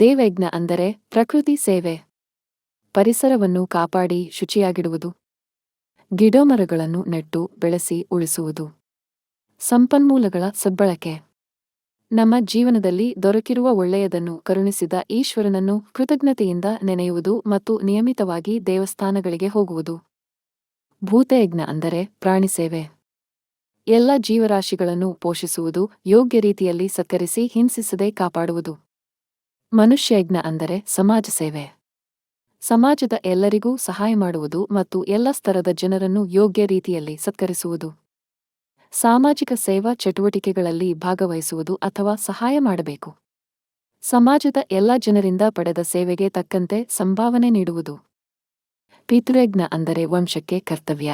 ದೇವಯಜ್ಞ ಅಂದರೆ ಪ್ರಕೃತಿ ಸೇವೆ. ಪರಿಸರವನ್ನು ಕಾಪಾಡಿ ಶುಚಿಯಾಗಿಡುವುದು. ಗಿಡಮರಗಳನ್ನು ನೆಟ್ಟು ಬೆಳೆಸಿ ಉಳಿಸುವುದು. ಸಂಪನ್ಮೂಲಗಳ ಸದ್ಬಳಕೆ. ನಮ್ಮ ಜೀವನದಲ್ಲಿ ದೊರಕಿರುವ ಒಳ್ಳೆಯದನ್ನು ಕರುಣಿಸಿದ ಈಶ್ವರನನ್ನು ಕೃತಜ್ಞತೆಯಿಂದ ನೆನೆಯುವುದು ಮತ್ತು ನಿಯಮಿತವಾಗಿ ದೇವಸ್ಥಾನಗಳಿಗೆ ಹೋಗುವುದು. ಭೂತಯಜ್ಞ ಅಂದರೆ ಪ್ರಾಣಿ ಸೇವೆ. ಎಲ್ಲ ಜೀವರಾಶಿಗಳನ್ನು ಪೋಷಿಸುವುದು ಯೋಗ್ಯ ರೀತಿಯಲ್ಲಿ ಸತ್ಕರಿಸಿ ಹಿಂಸಿಸದೆ ಕಾಪಾಡುವುದು. ಮನುಷ್ಯಯಜ್ಞ ಅಂದರೆ ಸಮಾಜ ಸೇವೆ. ಸಮಾಜದ ಎಲ್ಲರಿಗೂ ಸಹಾಯ ಮಾಡುವುದು ಮತ್ತು ಎಲ್ಲ ಸ್ತರದ ಜನರನ್ನು ಯೋಗ್ಯ ರೀತಿಯಲ್ಲಿ ಸತ್ಕರಿಸುವುದು. ಸಾಮಾಜಿಕ ಸೇವಾ ಚಟುವಟಿಕೆಗಳಲ್ಲಿ ಭಾಗವಹಿಸುವುದು ಅಥವಾ ಸಹಾಯ ಮಾಡಬೇಕು. ಸಮಾಜದ ಎಲ್ಲ ಜನರಿಂದ ಪಡೆದ ಸೇವೆಗೆ ತಕ್ಕಂತೆ ಸಂಭಾವನೆ ನೀಡುವುದು. ಪಿತೃಯಜ್ಞ ಅಂದರೆ ವಂಶಕ್ಕೆ ಕರ್ತವ್ಯ.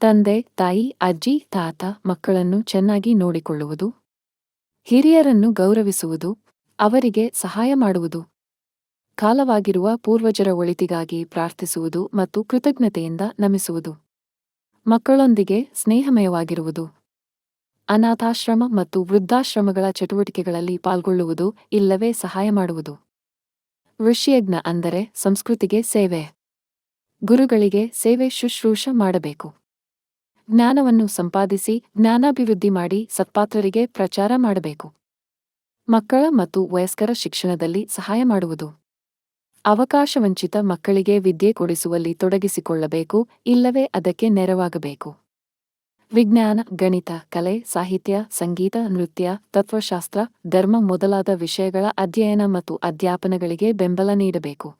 ತಂದೆ, ತಾಯಿ, ಅಜ್ಜಿ, ತಾತ ಮಕ್ಕಳನ್ನು ಚೆನ್ನಾಗಿ ನೋಡಿಕೊಳ್ಳುವುದು. ಹಿರಿಯರನ್ನು ಗೌರವಿಸುವುದು. ಅವರಿಗೆ ಸಹಾಯ ಮಾಡುವುದು. ಕಾಲವಾಗಿರುವ ಪೂರ್ವಜರ ಒಳಿತಿಗಾಗಿ ಪ್ರಾರ್ಥಿಸುವುದು ಮತ್ತು ಕೃತಜ್ಞತೆಯಿಂದ ನಮಿಸುವುದು. ಮಕ್ಕಳೊಂದಿಗೆ ಸ್ನೇಹಮಯವಾಗಿರುವುದು. ಅನಾಥಾಶ್ರಮ ಮತ್ತು ವೃದ್ಧಾಶ್ರಮಗಳ ಚಟುವಟಿಕೆಗಳಲ್ಲಿ ಪಾಲ್ಗೊಳ್ಳುವುದು ಇಲ್ಲವೇ ಸಹಾಯ ಮಾಡುವುದು. ಋಷಿಯಜ್ಞ ಅಂದರೆ ಸಂಸ್ಕೃತಿಗೆ ಸೇವೆ. ಗುರುಗಳಿಗೆ ಸೇವೆ ಶುಶ್ರೂಷ ಮಾಡಬೇಕು. ಜ್ಞಾನವನ್ನು ಸಂಪಾದಿಸಿ ಜ್ಞಾನಾಭಿವೃದ್ಧಿ ಮಾಡಿ ಸತ್ಪಾತ್ರರಿಗೆ ಪ್ರಚಾರ ಮಾಡಬೇಕು. ಮಕ್ಕಳ ಮತ್ತು ವಯಸ್ಕರ ಶಿಕ್ಷಣದಲ್ಲಿ ಸಹಾಯ ಮಾಡುವುದು. ಅವಕಾಶವಂಚಿತ ಮಕ್ಕಳಿಗೆ ವಿದ್ಯೆ ಕೊಡಿಸುವಲ್ಲಿ ತೊಡಗಿಸಿಕೊಳ್ಳಬೇಕು, ಇಲ್ಲವೇ ಅದಕ್ಕೆ ನೆರವಾಗಬೇಕು. ವಿಜ್ಞಾನ, ಗಣಿತ, ಕಲೆ, ಸಾಹಿತ್ಯ, ಸಂಗೀತ, ನೃತ್ಯ, ತತ್ವಶಾಸ್ತ್ರ, ಧರ್ಮ ಮೊದಲಾದ ವಿಷಯಗಳ ಅಧ್ಯಯನ ಮತ್ತು ಅಧ್ಯಾಪನಗಳಿಗೆ ಬೆಂಬಲ ನೀಡಬೇಕು.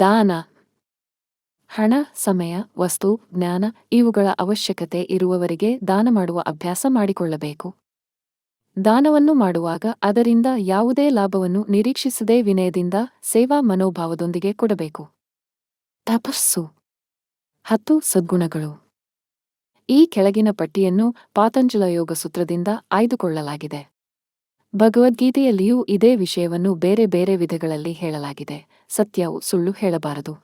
ದಾನ, ಹಣ, ಸಮಯ, ವಸ್ತು, ಜ್ಞಾನ ಇವುಗಳ ಅವಶ್ಯಕತೆ ಇರುವವರಿಗೆ ದಾನ ಮಾಡುವ ಅಭ್ಯಾಸ ಮಾಡಿಕೊಳ್ಳಬೇಕು. ದಾನವನ್ನು ಮಾಡುವಾಗ ಅದರಿಂದ ಯಾವುದೇ ಲಾಭವನ್ನು ನಿರೀಕ್ಷಿಸದೇ ವಿನಯದಿಂದ ಸೇವಾ ಮನೋಭಾವದೊಂದಿಗೆ ಕೊಡಬೇಕು. ತಪಸ್ಸು. ಹತ್ತು ಸದ್ಗುಣಗಳು. ಈ ಕೆಳಗಿನ ಪಟ್ಟಿಯನ್ನು ಪಾತಂಜಲ ಯೋಗ ಸೂತ್ರದಿಂದ ಆಯ್ದುಕೊಳ್ಳಲಾಗಿದೆ. ಭಗವದ್ಗೀತೆಯಲ್ಲಿಯೂ ಇದೇ ವಿಷಯವನ್ನು ಬೇರೆ ಬೇರೆ ವಿಧಗಳಲ್ಲಿ ಹೇಳಲಾಗಿದೆ. ಸತ್ಯವು ಸುಳ್ಳು ಹೇಳಬಾರದು.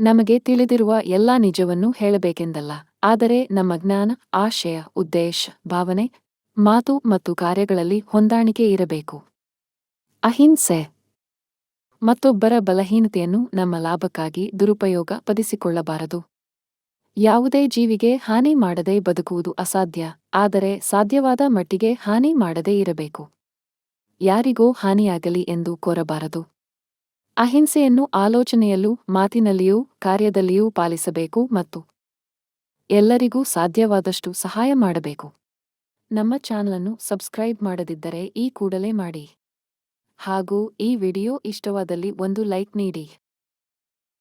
ನಮಗೆ ತಿಳಿದಿರುವ ಎಲ್ಲಾ ನಿಜವನ್ನು ಹೇಳಬೇಕೆಂದಲ್ಲ, ಆದರೆ ನಮ್ಮ ಜ್ಞಾನ, ಆಶಯ, ಉದ್ದೇಶ, ಭಾವನೆ ಮಾತು ಮತ್ತು ಕಾರ್ಯಗಳಲ್ಲಿ ಹೊಂದಾಣಿಕೆ ಇರಬೇಕು. ಅಹಿಂಸೆ. ಮತ್ತೊಬ್ಬರ ಬಲಹೀನತೆಯನ್ನು ನಮ್ಮ ಲಾಭಕ್ಕಾಗಿ ದುರುಪಯೋಗ ಪದಿಸಿಕೊಳ್ಳಬಾರದು ಯಾವುದೇ ಜೀವಿಗೆ ಹಾನಿ ಮಾಡದೆ ಬದುಕುವುದು ಅಸಾಧ್ಯ, ಆದರೆ ಸಾಧ್ಯವಾದ ಮಟ್ಟಿಗೆ ಹಾನಿ ಮಾಡದೇ ಇರಬೇಕು. ಯಾರಿಗೂ ಹಾನಿಯಾಗಲಿ ಎಂದು ಕೋರಬಾರದು. ಅಹಿಂಸೆಯನ್ನು ಆಲೋಚನೆಯಲ್ಲೂ, ಮಾತಿನಲ್ಲಿಯೂ, ಕಾರ್ಯದಲ್ಲಿಯೂ ಪಾಲಿಸಬೇಕು ಮತ್ತು ಎಲ್ಲರಿಗೂ ಸಾಧ್ಯವಾದಷ್ಟು ಸಹಾಯ ಮಾಡಬೇಕು. ನಮ್ಮ ಚಾನಲನ್ನು ಸಬ್ಸ್ಕ್ರೈಬ್ ಮಾಡದಿದ್ದರೆ ಈ ಕೂಡಲೇ ಮಾಡಿ ಹಾಗೂ ಈ ವಿಡಿಯೋ ಇಷ್ಟವಾದಲ್ಲಿ ಒಂದು ಲೈಕ್ ನೀಡಿ.